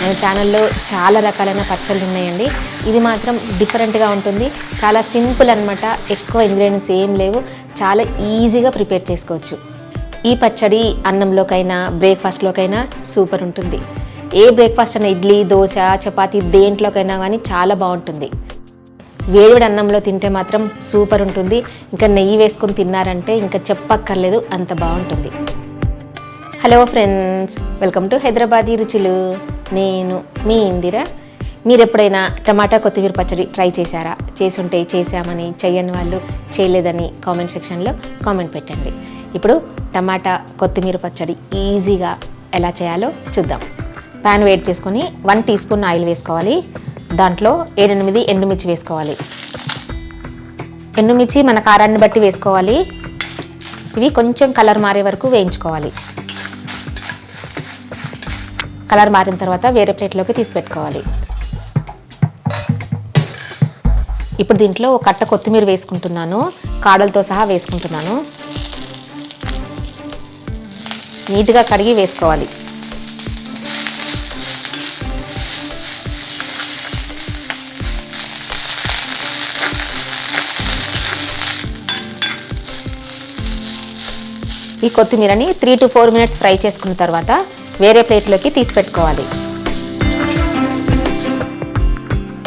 మన ఛానల్లో చాలా రకాలైన పచ్చళ్ళు ఉన్నాయండి. ఇది మాత్రం డిఫరెంట్గా ఉంటుంది. చాలా సింపుల్ అనమాట ఎక్కువ ఇంగ్రీడియంట్స్ ఏం లేవు. చాలా ఈజీగా ప్రిపేర్ చేసుకోవచ్చు. ఈ పచ్చడి అన్నంలోకైనా బ్రేక్ఫాస్ట్లోకైనా సూపర్ ఉంటుంది. ఏ బ్రేక్ఫాస్ట్ అయినా ఇడ్లీ దోశ చపాతీ దేంట్లోకైనా కానీ చాలా బాగుంటుంది. వేడివేడి అన్నంలో తింటే మాత్రం సూపర్ ఉంటుంది. ఇంకా నెయ్యి వేసుకొని తిన్నారంటే ఇంకా చెప్పక్కర్లేదు అంత బాగుంటుంది. Hello friends welcome to Hyderabadi రుచులు నేను మీ ఇందిర మీరు ఎప్పుడైనా టమాటా కొత్తిమీర పచ్చడి ట్రై చేశారా? చేసుంటే చేశామని చెయ్యని వాళ్ళు చేయలేదని కామెంట్ సెక్షన్లో కామెంట్ పెట్టండి. ఇప్పుడు టమాటా కొత్తిమీర పచ్చడి ఈజీగా ఎలా చేయాలో చూద్దాం. ప్యాన్ వేడి చేసుకొని వన్ టీ స్పూన్ ఆయిల్ వేసుకోవాలి. దాంట్లో ఏడెనిమిది ఎండుమిర్చి వేసుకోవాలి. ఎండుమిర్చి మన కారాన్ని బట్టి వేసుకోవాలి. ఇవి కొంచెం కలర్ మారే వరకు వేయించుకోవాలి. కలర్ మారిన తర్వాత వేరే ప్లేట్లోకి తీసి పెట్టుకోవాలి ఇప్పుడు దీంట్లో ఒక కట్ట కొత్తిమీర వేసుకుంటున్నాను. కాడలతో సహా వేసుకుంటున్నాను. నీట్గా కడిగి వేసుకోవాలి. ఈ కొత్తిమీరని three to four minutes fry చేసుకున్న తర్వాత వేరే ప్లేట్లోకి తీసి పెట్టుకోవాలి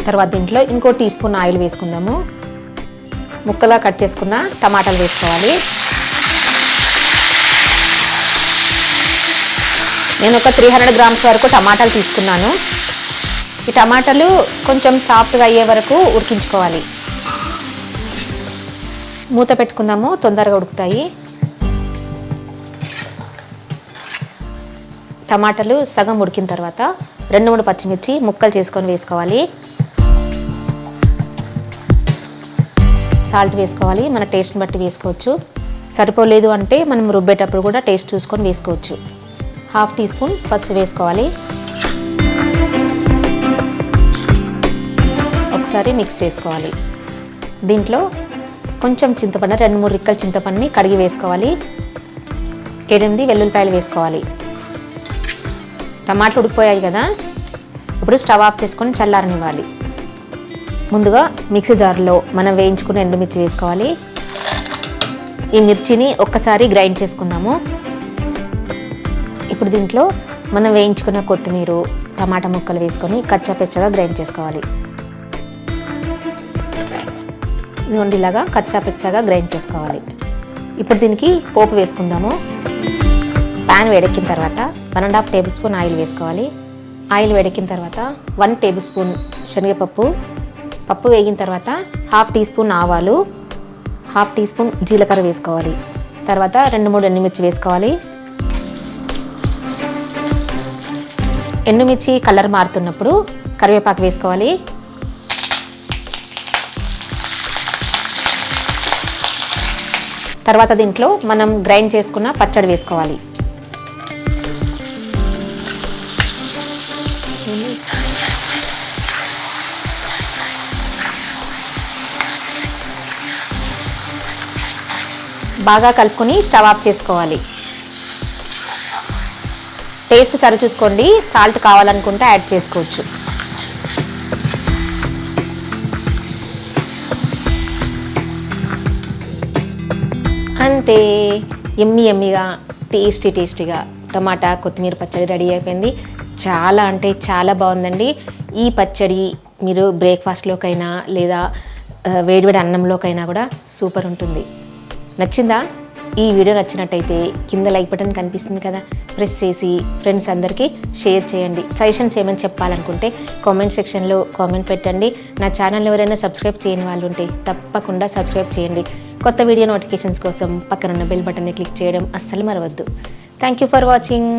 తర్వాత దీంట్లో ఇంకో టీ స్పూన్ ఆయిల్ వేసుకుందాము. ముక్కలా కట్ చేసుకున్న టమాటాలు వేసుకోవాలి. నేను ఒక త్రీ హండ్రెడ్ గ్రామ్స్ వరకు టమాటాలు తీసుకున్నాను. ఈ టమాటాలు కొంచెం సాఫ్ట్గా అయ్యే వరకు ఉడికించుకోవాలి. మూత పెట్టుకుందాము తొందరగా ఉడుకుతాయి. టమాటాలు సగం ఉడికిన తర్వాత రెండు మూడు పచ్చిమిర్చి ముక్కలు చేసుకొని వేసుకోవాలి. సాల్ట్ వేసుకోవాలి మన టేస్ట్ని బట్టి వేసుకోవచ్చు. సరిపోలేదు అంటే మనం రుబ్బేటప్పుడు కూడా టేస్ట్ చూసుకొని వేసుకోవచ్చు. హాఫ్ టీ స్పూన్ పసుపు వేసుకోవాలి. ఒకసారి మిక్స్ చేసుకోవాలి. దీంట్లో కొంచెం చింతపండు రెండు మూడు రిక్కల చింతపండుని కడిగి వేసుకోవాలి. ఎనిమిది వెల్లుల్లిపాయలు వేసుకోవాలి. టమాటా ఉడికిపోయాయి కదా ఇప్పుడు స్టవ్ ఆఫ్ చేసుకొని చల్లారనివ్వాలి. ముందుగా మిక్సీ జార్లో మనం వేయించుకున్న ఎండుమిర్చి వేసుకోవాలి. ఈ మిర్చిని ఒక్కసారి గ్రైండ్ చేసుకుందాము. ఇప్పుడు దీంట్లో మనం వేయించుకున్న కొత్తిమీర టమాటా ముక్కలు వేసుకొని కచ్చాపెచ్చగా గ్రైండ్ చేసుకోవాలి. ఇదిగోండి ఇలాగా కచ్చాపెచ్చగా గ్రైండ్ చేసుకోవాలి. ఇప్పుడు దీనికి పోపు వేసుకుందాము. ప్యాన్ వేడెక్కిన తర్వాత one and half tablespoon oil వేసుకోవాలి. ఆయిల్ వేడెక్కిన తర్వాత వన్ టేబుల్ స్పూన్ శనగపప్పు. పప్పు వేగిన తర్వాత హాఫ్ టీ స్పూన్ ఆవాలు. హాఫ్ టీ స్పూన్ జీలకర్ర వేసుకోవాలి. తర్వాత రెండు మూడు ఎండుమిర్చి వేసుకోవాలి. ఎండుమిర్చి కలర్ మారుతున్నప్పుడు కరివేపాకు వేసుకోవాలి. తర్వాత దీంట్లో మనం గ్రైండ్ చేసుకున్న పచ్చడి వేసుకోవాలి. బాగా కలుపుకొని స్టవ్ ఆఫ్ చేసుకోవాలి. టేస్ట్ సరి చూసుకోండి. సాల్ట్ కావాలనుకుంటే యాడ్ చేసుకోవచ్చు. అంతే ఎమ్మి ఎమ్మిగా టేస్టీ టేస్టీగా టమాటా కొత్తిమీర పచ్చడి రెడీ అయిపోయింది. చాలా అంటే చాలా బాగుందండి. ఈ పచ్చడి మీరు బ్రేక్ఫాస్ట్లోకైనా లేదా వేడివేడి అన్నంలోకైనా కూడా సూపర్ ఉంటుంది. నచ్చిందా? ఈ వీడియో నచ్చినట్టయితే కింద లైక్ బటన్ కనిపిస్తుంది కదా ప్రెస్ చేసి ఫ్రెండ్స్ అందరికీ షేర్ చేయండి. సజెషన్స్ ఏమైనా చెప్పాలనుకుంటే కామెంట్ సెక్షన్లో కామెంట్ పెట్టండి. నా ఛానల్ ఎవరైనా సబ్స్క్రైబ్ చేయని వాళ్ళు ఉంటే తప్పకుండా సబ్స్క్రైబ్ చేయండి. కొత్త వీడియో నోటిఫికేషన్స్ కోసం పక్కనున్న బెల్ బటన్ని క్లిక్ చేయడం అస్సలు మరవద్దు. Thank you for watching.